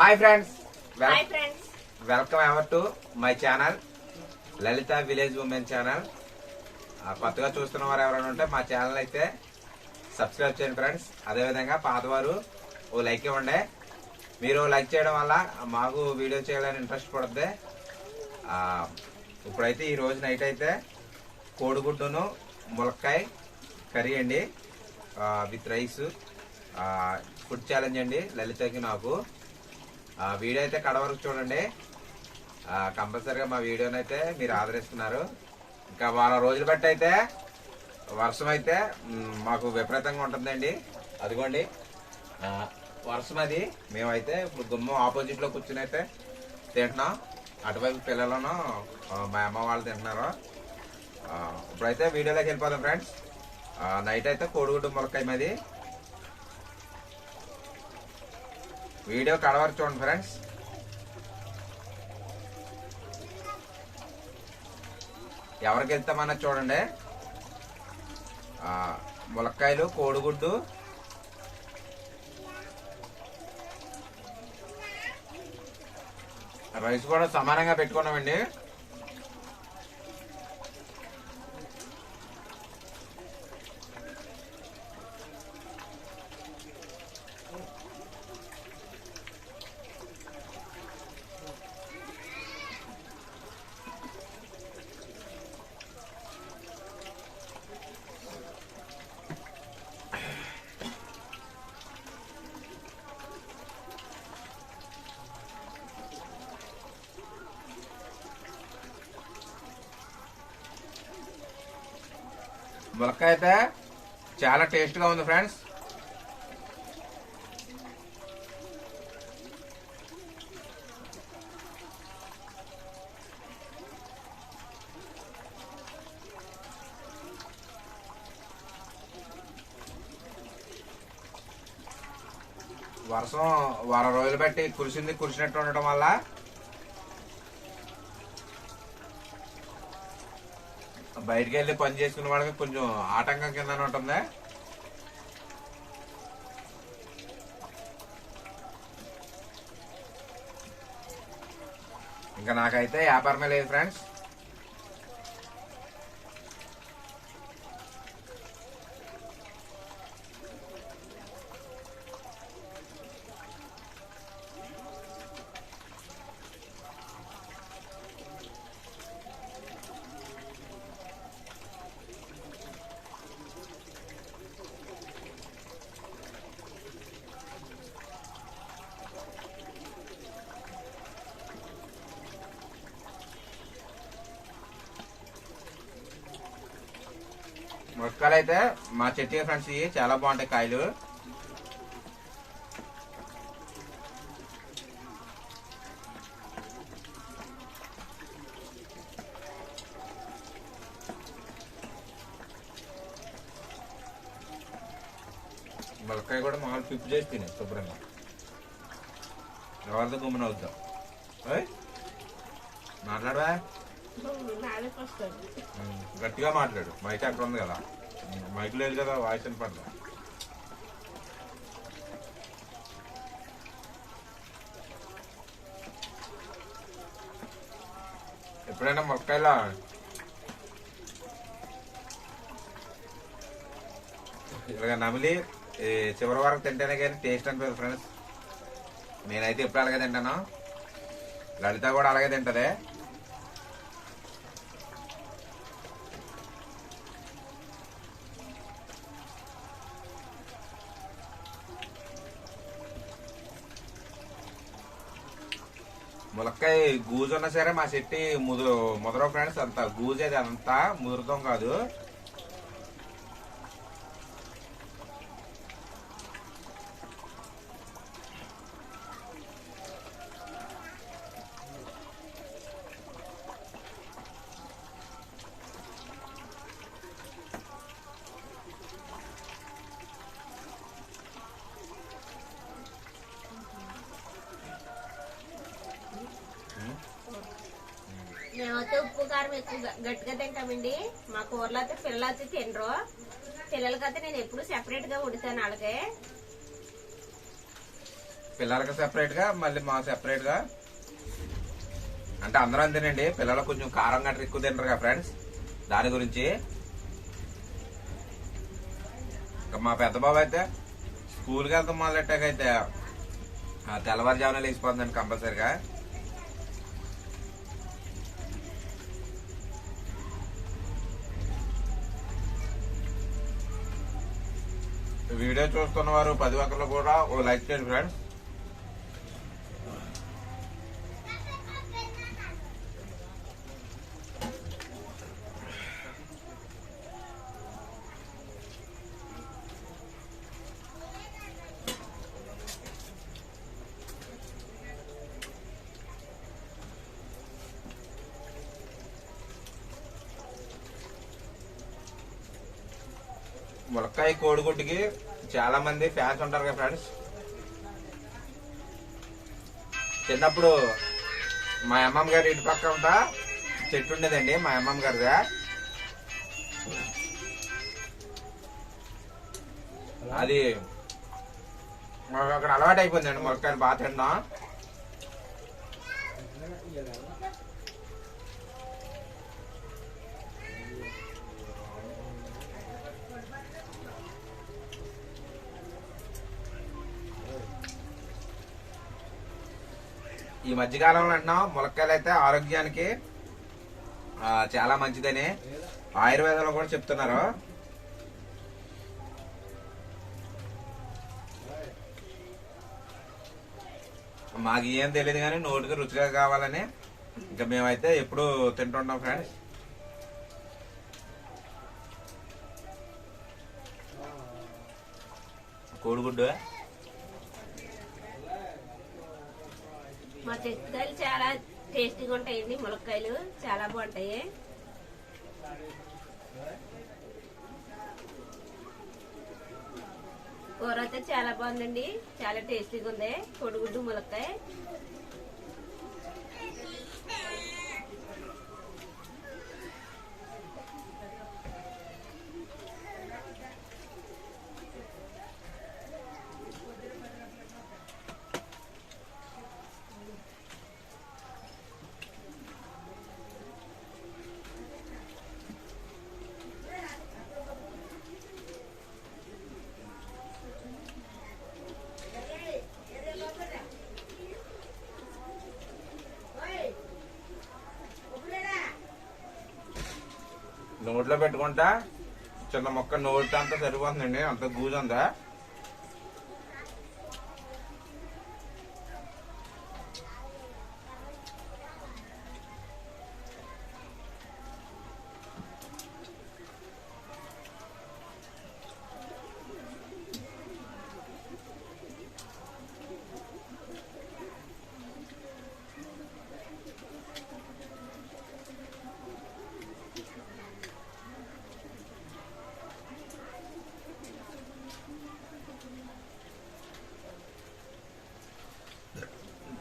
Hi friends welcome ever to my channel Lalitha village women channel కొత్తగా చూస్తున్న వారు ఎవరైనా ఉంటే మా ఛానల్ అయితే సబ్స్క్రైబ్ చేయండి ఫ్రెండ్స్ అదేవిధంగా పాతవారు ఓ లైక్ ఇవ్వండి. మీరు లైక్ చేయడం వల్ల మాకు వీడియో చేయాలని ఇంట్రెస్ట్ పడుద్ది. ఆ, ఇప్పుడైతే ఈ రోజు నైట్ అయితే కోడిగుడ్డును ములక్కాయ కర్రీ అండి. విత్ రైస్ ఫుడ్ ఛాలెంజ్ అండి లలితకి నాకు. వీడియో అయితే కడ వరకు చూడండి. కంపల్సరిగా మా వీడియోని అయితే మీరు ఆదరిస్తున్నారు. ఇంకా వారం రోజులు బట్టి అయితే వర్షం అయితే మాకు విపరీతంగా ఉంటుందండి. అదిగోండి. వర్షం అది మేమైతే ఇప్పుడు గుమ్మం ఆపోజిట్లో కూర్చుని అయితే తింటున్నాం. అటువైపు పిల్లలను మా అమ్మ వాళ్ళు తింటున్నారు. ఇప్పుడైతే వీడియోలోకి వెళ్ళిపోదాం ఫ్రెండ్స్. నైట్ అయితే కోడిగుడ్డు మొలకాయ మాది. వీడియో కడవరు చూడండి ఫ్రెండ్స్. ఎవరికి వెళ్తామన్నా చూడండి. ములక్కాయలు కోడిగుడ్డు. రైస్ కూడా సమానంగా పెట్టుకున్నామండి. ములక్కాయ అయితే చాలా టేస్ట్గా ఉంది ఫ్రెండ్స్. వర్షం వారం రోజులు బట్టి కురిసింది కురిసినట్టు ఉండటం వల్ల బయటికి వెళ్ళి పని చేసుకునే వాళ్ళకి కొంచెం ఆటంకం కింద ఉంటుంది? ఇంకా నాకైతే వ్యాపారమే లేదు ఫ్రెండ్స్ మురక్కాయలు అయితే మా చెట్టు ఫ్రెండ్స్ ఇవి చాలా బాగుంటాయి కాయలు. ములక్కాయ కూడా మామూలు పిప్పు చేసి తినే శుభ్రంగా. ఎవరితో గుమ్మన అవుతాం మాట్లాడవా? గట్టిగా మాట్లాడు. మైక్ అక్కడ ఉంది కదా. మైక్ లేదు కదా వాయిస్ వినపడదా ఎప్పుడైనా మొక్కైలా ఇలాగ నమిలి చివరి వరకు తింటేనే కానీ టేస్ట్ అనిపిస్తుంది ఫ్రెండ్స్ నేనైతే ఎప్పుడు అలాగే తింటాను. లలిత కూడా అలాగే తింటుంది. ములక్కాయ గూజు ఉన్నా సరే మా చెట్టి ముదురు ముదరొకడానికి అంత గూజు అది అంతా ముదురుతాం కాదు. మేమైతే ఉప్పు కారం ఎక్కువ గట్టిగా తింటామండి. మా కూరలో అయితే పిల్లలు అయితే తినరు. పిల్లలకైతే నేను ఎప్పుడు సెపరేట్గా ఉడతాను వాళ్ళకి. పిల్లలకి సెపరేట్గా మళ్ళీ మా సెపరేట్గా? అంటే అందరూ అంతేనండి. పిల్లలు కొంచెం కారం గట్రా ఎక్కువ తింటారు కదా ఫ్రెండ్స్ దాని గురించి. మా పెద్ద బాబు అయితే స్కూల్కి వెళ్తాం మొదలెట్టాకైతే ఆ తెల్లవారుజామున లేచిపోతుందండి కంపల్సరిగా. వీడియో చూస్తున్న వారు పది ఒక్కరు కూడా ఓ లైక్ చేయండి ఫ్రెండ్స్. ములక్కాయ కోడిగుడ్డుకి చాలా మంది ఫ్యాన్స్ ఉంటారు కదా ఫ్రెండ్స్. చిన్నప్పుడు మా అమ్మమ్మ గారి ఇంటి పక్క ఉంటా చెట్టు ఉండేదండి మా అమ్మమ్మ గారిదా. అది మాకు అక్కడ అలవాటు అయిపోయిందండి ములక్కాయలు బాగా తిన్నాం ఈ మధ్యకాలంలో అంటున్నాం ములక్కాయలు అయితే ఆరోగ్యానికి చాలా మంచిదని. ఆయుర్వేదంలో కూడా చెప్తున్నారు. మాకు ఏం తెలియదు కానీ నోటికి రుచిగా కావాలని ఇంకా మేమైతే ఎప్పుడు తింటుంటాం ఫ్రెండ్స్. కోడిగుడ్డు? మా చెట్టుకాయలు చాలా టేస్టీగా ఉంటాయండి ములక్కాయలు చాలా బాగుంటాయి. కూర అయితే చాలా బాగుందండి చాలా టేస్టీగా ఉంది. కొడుగుడ్డు ములక్కాయ. నోట్లో పెట్టుకుంటా. చిన్న మొక్క నోటి అంతా సరిపోతుందండి అంత గూజు ఉందా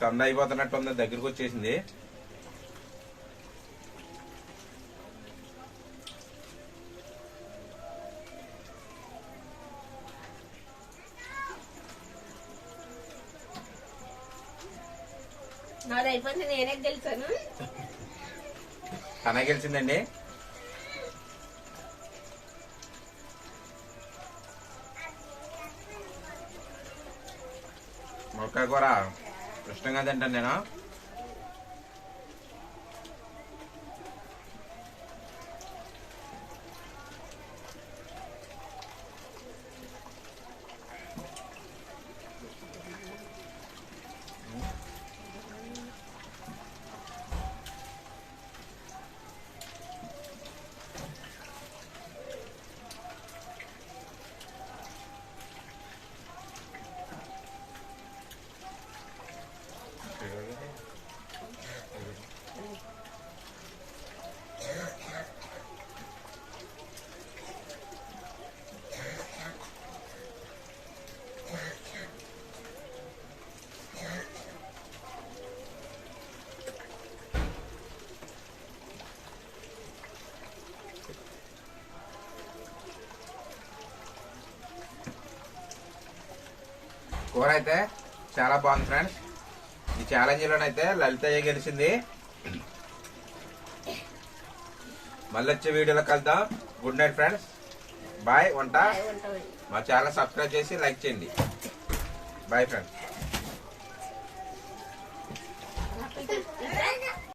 తంద అయిపోతున్నట్టు ఉంది దగ్గరికి వచ్చేసింది. నేనే గెలిచాను. తన గెలిచిందండి. మొక్క కూర. ఇష్టంగా తింటాను నేను కూర అయితే చాలా బాగుంది ఫ్రెండ్స్ ఈ ఛాలెంజ్ లోనైతే లలితయ్య గెలిచింది. మళ్ళీ వచ్చే వీడియోలో కలుద్దాం. గుడ్ నైట్ ఫ్రెండ్స్ బాయ్ వంట. మా ఛానల్ సబ్స్క్రైబ్ చేసి లైక్ చేయండి. Bye friends